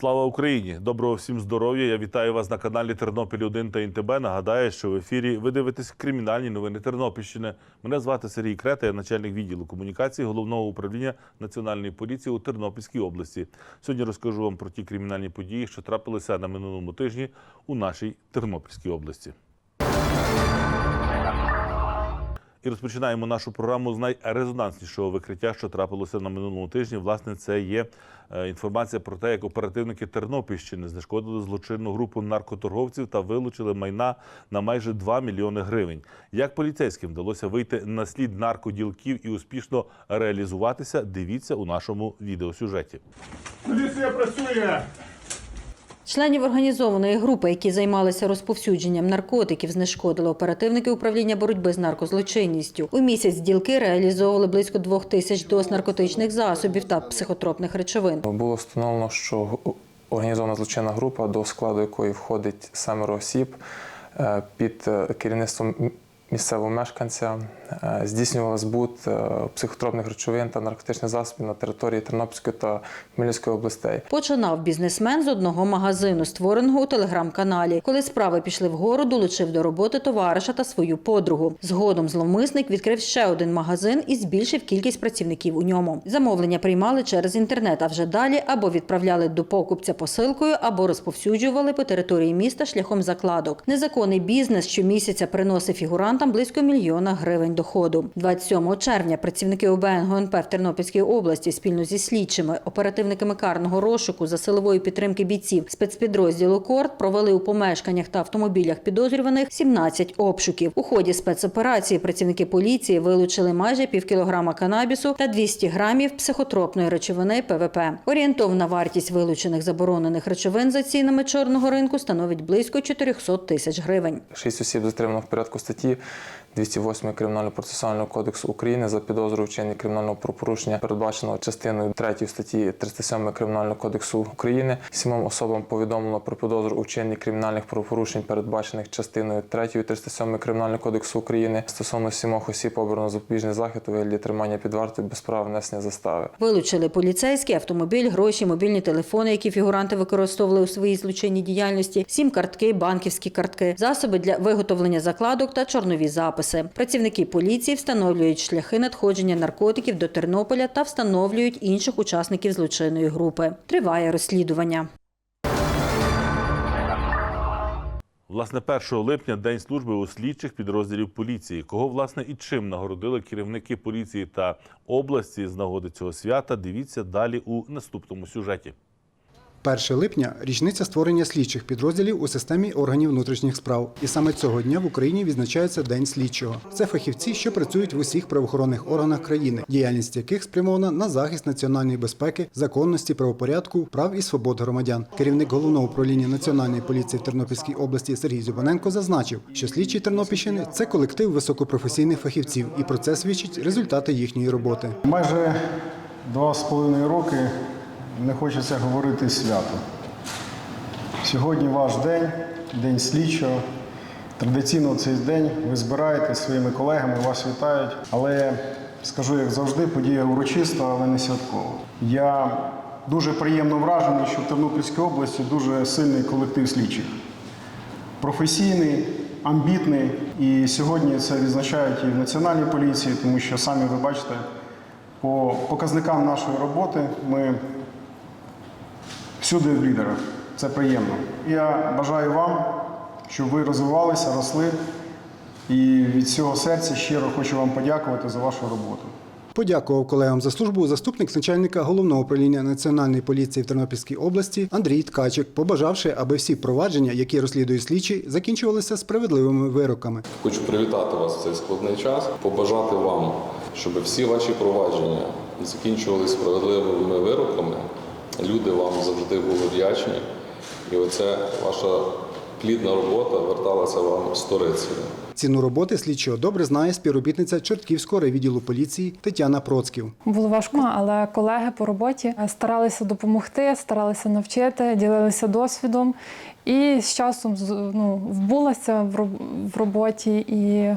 Слава Україні! Доброго всім здоров'я! Я вітаю вас на каналі Тернопіль 1 та ІНТБ. Нагадаю, що в ефірі ви дивитесь кримінальні новини Тернопільщини. Мене звати Сергій Крета, я начальник відділу комунікації головного управління Національної поліції у Тернопільській області. Сьогодні розкажу вам про ті кримінальні події, що трапилися на минулому тижні у нашій Тернопільській області. І розпочинаємо нашу програму з найрезонанснішого викриття, що трапилося на минулому тижні. Власне, це є е, інформація про те, як оперативники Тернопільщини знешкодили злочинну групу наркоторговців та вилучили майна на майже 2 мільйони гривень. Як поліцейським вдалося вийти на слід наркоділків і успішно реалізуватися, дивіться у нашому відеосюжеті. Поліція працює! Членів організованої групи, які займалися розповсюдженням наркотиків, знешкодили оперативники управління боротьби з наркозлочинністю. У місяць ділки реалізовували близько двох тисяч доз наркотичних засобів та психотропних речовин. Було встановлено, що організована злочинна група, до складу якої входить семеро осіб, е, під е, керівництвом місцевого мешканця здійснювала збут е, психотропних речовин та наркотичних засобів на території Тернопільської та Хмельницької областей. Починав бізнесмен з одного магазину, створеного у телеграм-каналі. Коли справи пішли вгору, долучив до роботи товариша та свою подругу. Згодом зловмисник відкрив ще один магазин і збільшив кількість працівників у ньому. Замовлення приймали через інтернет, а вже далі або відправляли до покупця посилкою, або розповсюджували по території міста шляхом закладок. Незаконний бізнес щомісяця приносив фігурантам близько мільйона гривень доходу. 27 червня працівники ОБН ГУНП в Тернопільській області спільно зі слідчими оперативниками карного розшуку за силової підтримки бійців спецпідрозділу Корт провели у помешканнях та автомобілях підозрюваних 17 обшуків. У ході спецоперації працівники поліції вилучили майже півкілограма канабісу та 200 грамів психотропної речовини ПВП. Орієнтовна вартість вилучених заборонених речовин за цінами чорного ринку становить близько 400 тисяч гривень. Шість осіб затримано в порядку статті 208 Кримінально-процесуального кодексу України за підозрою вчинення кримінального правопорушення, передбаченого частиною 3 статті 307 Кримінального кодексу України. Сімом особам повідомлено про підозру у кримінальних правопорушень, передбачених частиною 3 307 Кримінального кодексу України. Стосовно сімох осіб обрано запобіжний захід у вигляді тримання під вартою без права внесення застави. Вилучили поліцейський автомобіль, гроші, мобільні телефони, які фігуранти використовували у своїй злочинній діяльності, сім картки, банківські картки, засоби для виготовлення закладок та чорнові записи. Працівники поліції встановлюють шляхи надходження наркотиків до Тернополя та встановлюють інших учасників злочинної групи. Триває розслідування. Власне, 1 липня день служби у слідчих підрозділів поліції. Кого власне і чим нагородили керівники поліції та області з нагоди цього свята? Дивіться далі у наступному сюжеті. 1 липня річниця створення слідчих підрозділів у системі органів внутрішніх справ. І саме цього дня в Україні відзначається День слідчого. Це фахівці, що працюють в усіх правоохоронних органах країни, діяльність яких спрямована на захист національної безпеки, законності, правопорядку, прав і свобод громадян. Керівник головного управління національної поліції в Тернопільській області Сергій Зюбаненко зазначив, що слідчі Тернопільщини це колектив високопрофесійних фахівців, і про це свідчать результати їхньої роботи. Майже два з половиною роки не хочеться говорити свято. Сьогодні ваш день, день слідчого. Традиційно цей день ви збираєтесь своїми колегами, вас вітають. Але скажу, як завжди, подія урочиста, але не святкова. Я дуже приємно вражений, що в Тернопільській області дуже сильний колектив слідчих. професійний, амбітний. І сьогодні це відзначають і в Національній поліції, тому що самі ви бачите, по показникам нашої роботи ми всюди в лідерах. Це приємно. Я бажаю вам, щоб ви розвивалися, росли. І від всього серця щиро хочу вам подякувати за вашу роботу. Подякував колегам за службу заступник начальника головного управління національної поліції в Тернопільській області Андрій Ткачик, побажавши, аби всі провадження, які розслідують слідчі, закінчувалися справедливими вироками. Хочу привітати вас в цей складний час, побажати вам, щоб всі ваші провадження закінчувалися справедливими вироками. Люди вам завжди були вдячні, і оце ваша плідна робота верталася вам сторицею. Ціну роботи слідчого добре знає співробітниця Чортківського райвідділу поліції Тетяна Процьків. Було важко, але колеги по роботі старалися допомогти, старалися навчити, ділилися досвідом. І з часом ну, вбулася в роботі і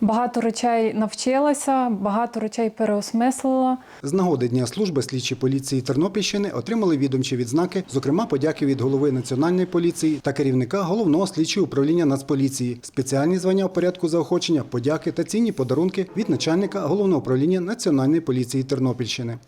багато речей навчилася, багато речей переосмислила. З нагоди Дня служби слідчі поліції Тернопільщини отримали відомчі відзнаки, зокрема подяки від голови національної поліції та керівника головного слідчого управління Нацполіції, спеціальні звання у порядку заохочення, подяки та цінні подарунки від начальника головного управління Національної поліції Тернопільщини.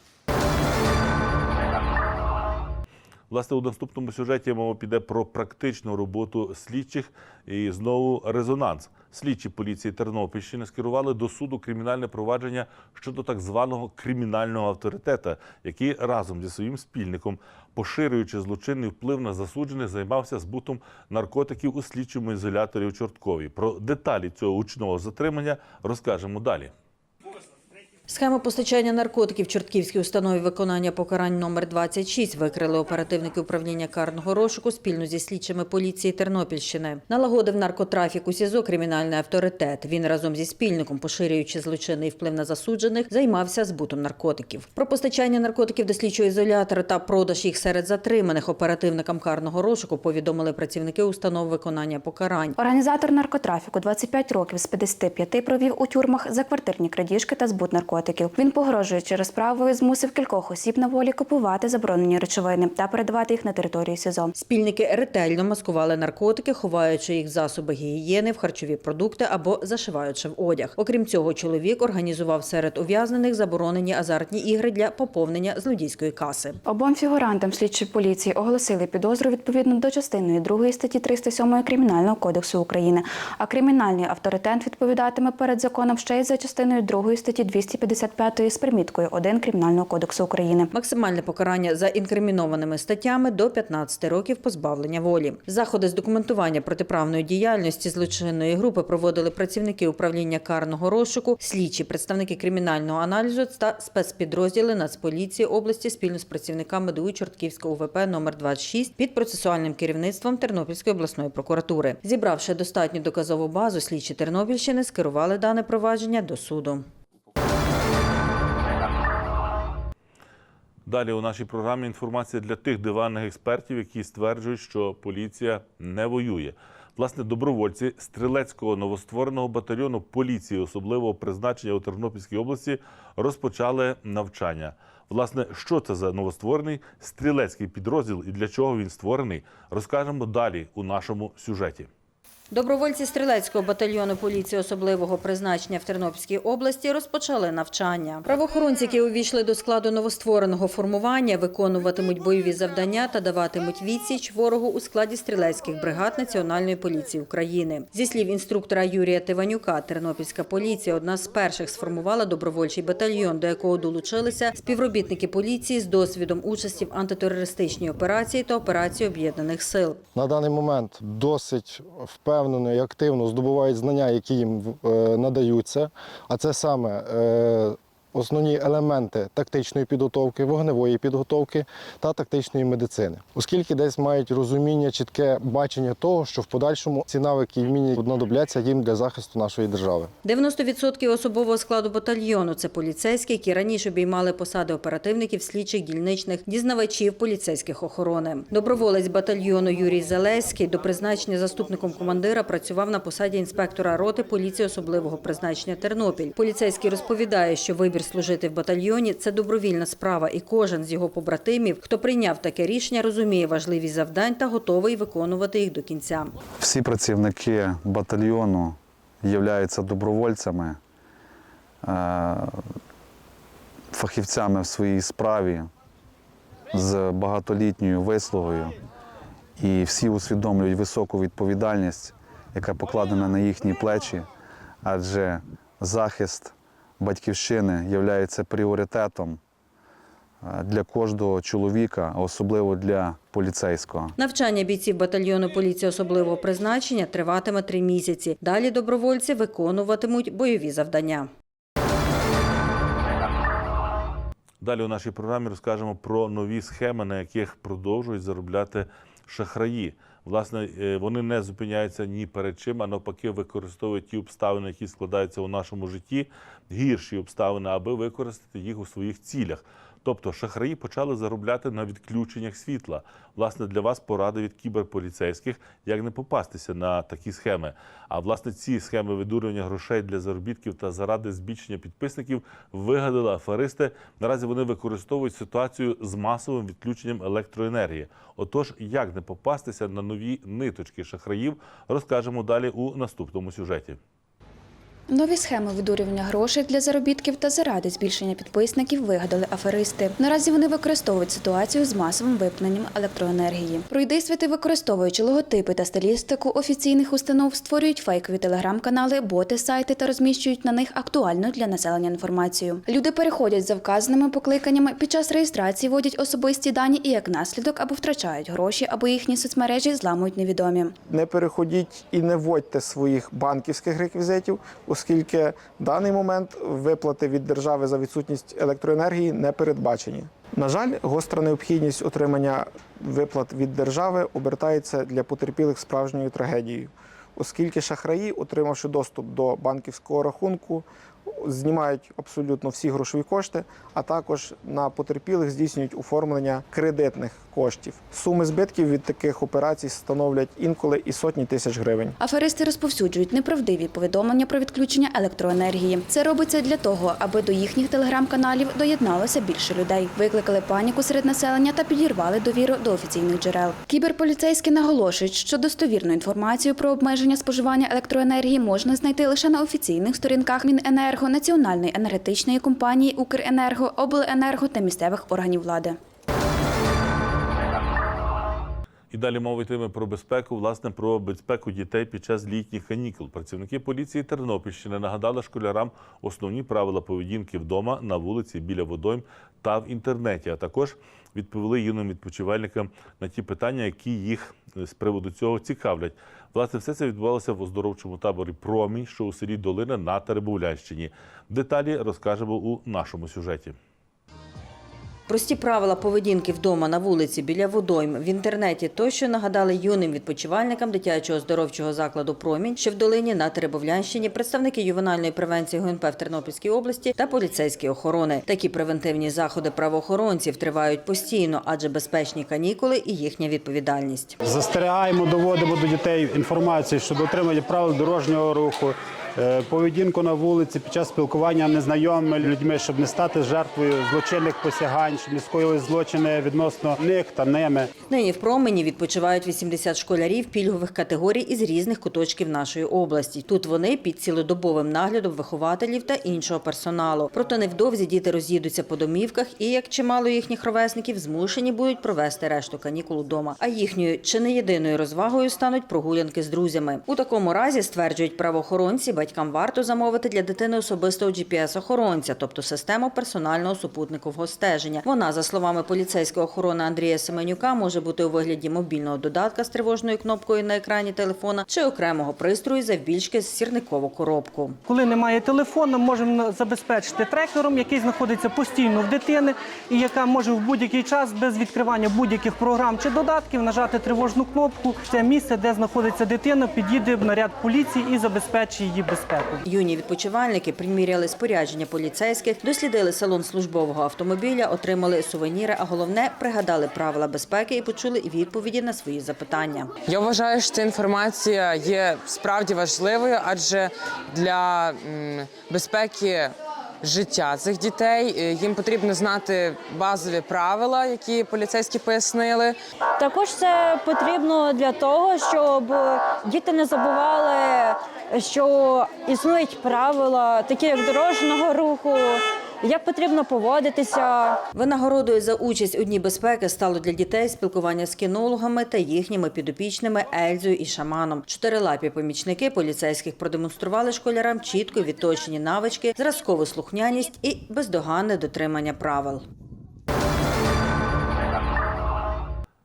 Власне, у наступному сюжеті мова піде про практичну роботу слідчих і знову резонанс. Слідчі поліції Тернопільщини скерували до суду кримінальне провадження щодо так званого кримінального авторитета, який разом зі своїм спільником, поширюючи злочинний вплив на засуджених, займався збутом наркотиків у слідчому ізоляторі у Чорткові. Про деталі цього гучного затримання розкажемо далі. Схему постачання наркотиків Чортківській установі виконання покарань номер 26 викрили оперативники управління карного розшуку спільно зі слідчими поліції Тернопільщини. Налагодив наркотрафік у СІЗО кримінальний авторитет. Він разом зі спільником, поширюючи злочинний вплив на засуджених, займався збутом наркотиків. Про постачання наркотиків до слідчого ізолятора та продаж їх серед затриманих оперативникам карного розшуку повідомили працівники установ виконання покарань. Організатор наркотрафіку 25 років з 55 провів у тюрмах за квартирні крадіжки та збут наркотиків. Він, погрожуючи розправою, змусив кількох осіб на волі купувати заборонені речовини та передавати їх на територію СІЗО. Спільники ретельно маскували наркотики, ховаючи їх в засоби гігієни, в харчові продукти або зашиваючи в одяг. Окрім цього, чоловік організував серед ув'язнених заборонені азартні ігри для поповнення злодійської каси. Обом фігурантам слідчі поліції оголосили підозру відповідно до частини 2 статті 307 Кримінального кодексу України. А кримінальний авторитет відповідатиме перед законом ще й за частиною 2 статті 255 з приміткою 1 Кримінального кодексу України. Максимальне покарання за інкримінованими статтями до 15 років позбавлення волі. Заходи з документування протиправної діяльності злочинної групи проводили працівники управління карного розшуку, слідчі, представники кримінального аналізу та спецпідрозділи Нацполіції області спільно з працівниками ДУ Чортківського УВП номер 26 під процесуальним керівництвом Тернопільської обласної прокуратури. Зібравши достатню доказову базу, слідчі Тернопільщини скерували дане провадження до суду. Далі у нашій програмі інформація для тих диванних експертів, які стверджують, що поліція не воює. Власне, добровольці стрілецького новоствореного батальйону поліції особливого призначення у Тернопільській області розпочали навчання. Власне, що це за новостворений стрілецький підрозділ і для чого він створений, розкажемо далі у нашому сюжеті. Добровольці стрілецького батальйону поліції особливого призначення в Тернопільській області розпочали навчання. Правоохоронці, які увійшли до складу новоствореного формування, виконуватимуть бойові завдання та даватимуть відсіч ворогу у складі стрілецьких бригад Національної поліції України. Зі слів інструктора Юрія Тиванюка, Тернопільська поліція одна з перших сформувала добровольчий батальйон, до якого долучилися співробітники поліції з досвідом участі в антитерористичній операції та операції об'єднаних сил. на даний момент досить впевнено і активно здобувають знання, які їм е, надаються. А це саме е, основні елементи тактичної підготовки, вогневої підготовки та тактичної медицини, оскільки десь мають розуміння, чітке бачення того, що в подальшому ці навики і вміння знадобляться їм для захисту нашої держави. 90% особового складу батальйону це поліцейські, які раніше обіймали посади оперативників, слідчих, дільничних, дізнавачів, поліцейських охорони. Доброволець батальйону Юрій Залеський до призначення заступником командира працював на посаді інспектора роти поліції особливого призначення Тернопіль. Поліцейський розповідає, що вибір служити в батальйоні це добровільна справа, і кожен з його побратимів, хто прийняв таке рішення, розуміє важливість завдань та готовий виконувати їх до кінця. Всі працівники батальйону являються добровольцями, е, фахівцями в своїй справі з багатолітньою вислугою. І всі усвідомлюють високу відповідальність, яка покладена на їхні плечі, адже захист батьківщини є пріоритетом е, для кожного чоловіка, особливо для поліцейського. Навчання бійців батальйону поліції особливого призначення триватиме три місяці. Далі добровольці виконуватимуть бойові завдання. Далі у нашій програмі розкажемо про нові схеми, на яких продовжують заробляти шахраї. Власне, е, вони не зупиняються ні перед чим, а навпаки, використовують ті обставини, які складаються у нашому житті, гірші обставини, аби використати їх у своїх цілях. Тобто шахраї почали заробляти на відключеннях світла. Власне, для вас поради від кіберполіцейських, як не попастися на такі схеми. А власне ці схеми видурювання грошей для заробітків та заради збільшення підписників вигадали аферисти. Наразі вони використовують ситуацію з масовим відключенням електроенергії. Отож, як не попастися на нові ниточки шахраїв, розкажемо далі у наступному сюжеті. Нові схеми видурювання грошей для заробітків та заради збільшення підписників вигадали аферисти. Наразі вони використовують ситуацію з масовим вимкненням електроенергії. Пройдисвіти, використовуючи логотипи та стилістику офіційних установ, створюють фейкові телеграм-канали, боти, сайти та розміщують на них актуальну для населення інформацію. Люди переходять за вказаними покликаннями під час реєстрації, вводять особисті дані і як наслідок або втрачають гроші, або їхні соцмережі зламують невідомі. не переходіть і не вводьте своїх банківських реквізитів, оскільки в даний момент виплати від держави за відсутність електроенергії не передбачені. На жаль, гостра необхідність отримання виплат від держави обертається для потерпілих справжньою трагедією, оскільки шахраї, отримавши доступ до банківського рахунку, знімають абсолютно всі грошові кошти, а також на потерпілих здійснюють оформлення кредитних коштів. Суми збитків від таких операцій становлять інколи і сотні тисяч гривень. Аферисти розповсюджують неправдиві повідомлення про відключення електроенергії. Це робиться для того, аби до їхніх телеграм-каналів доєдналося більше людей, викликали паніку серед населення та підірвали довіру до офіційних джерел. Кіберполіцейські наголошують, що достовірну інформацію про обмеження споживання електроенергії можна знайти лише на офіційних сторінках Міненерго, Національної енергетичної компанії Укренерго, Обленерго та місцевих органів влади. І далі мова йтиме про безпеку, власне, про безпеку дітей під час літніх канікул. Працівники поліції Тернопільщини нагадали школярам основні правила поведінки вдома, на вулиці, біля водойм та в інтернеті. А також відповіли юним відпочивальникам на ті питання, які їх е, з приводу цього цікавлять. Власне, все це відбувалося в оздоровчому таборі Промінь, що у селі Долина на Теребовлянщині. Деталі розкажемо у нашому сюжеті. Прості правила поведінки вдома на вулиці, біля водойм, в інтернеті тощо нагадали юним відпочивальникам дитячого оздоровчого закладу Промінь, що в долині на Теребовлянщині, представники ювенальної превенції ГУНП в Тернопільській області та поліцейські охорони. Такі превентивні заходи правоохоронців тривають постійно, адже безпечні канікули і їхня відповідальність. Застерігаємо, доводимо до дітей інформацію щодо дотримання правил дорожнього руху, поведінку на вулиці під час спілкування незнайомими людьми, щоб не стати жертвою злочинних посягань, щоб не скоїли злочини відносно них та ними. Нині в промені відпочивають 80 школярів пільгових категорій із різних куточків нашої області. Тут вони під цілодобовим наглядом вихователів та іншого персоналу. Проте невдовзі діти роз'їдуться по домівках і, як чимало їхніх ровесників, змушені будуть провести решту канікул удома. А їхньою чи не єдиною розвагою стануть прогулянки з друзями. У такому разі стверджують правоохоронці, батькам варто замовити для дитини особистого GPS-охоронця, тобто систему персонального супутникового стеження. Вона, за словами поліцейського охорони Андрія Семенюка, може бути у вигляді мобільного додатка з тривожною кнопкою на екрані телефона чи окремого пристрою завбільшки з сірникову коробку. Коли немає телефону, можемо забезпечити трекером, який знаходиться постійно в дитини, і яка може в будь-який час без відкривання будь-яких програм чи додатків нажати тривожну кнопку. Це місце, де знаходиться дитина, підійде наряд поліції і забезпечить її безпеку. Юні відпочивальники приміряли спорядження поліцейських, дослідили салон службового автомобіля, отримали сувеніри, а головне пригадали правила безпеки і почули відповіді на свої запитання. Я вважаю, що ця інформація є справді важливою, адже для безпеки життя цих дітей е, їм потрібно знати базові правила, які поліцейські пояснили. Також це потрібно для того, щоб діти не забували, що існують правила, такі як дорожнього руху, як потрібно поводитися. Винагородою за участь у Дні безпеки стало для дітей спілкування з кінологами та їхніми підопічними Ельзою і Шаманом. Чотирилапі помічники поліцейських продемонстрували школярам чітко відточені навички, зразкову слухняність і бездоганне дотримання правил.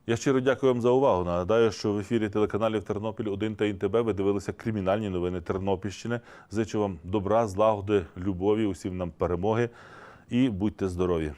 Я щиро дякую вам за увагу. Нагадаю, що в ефірі телеканалів Тернопіль 1 та ІНТБ ви дивилися кримінальні новини Тернопільщини. Зичу вам добра, злагоди, любові, усім нам перемоги і будьте здорові.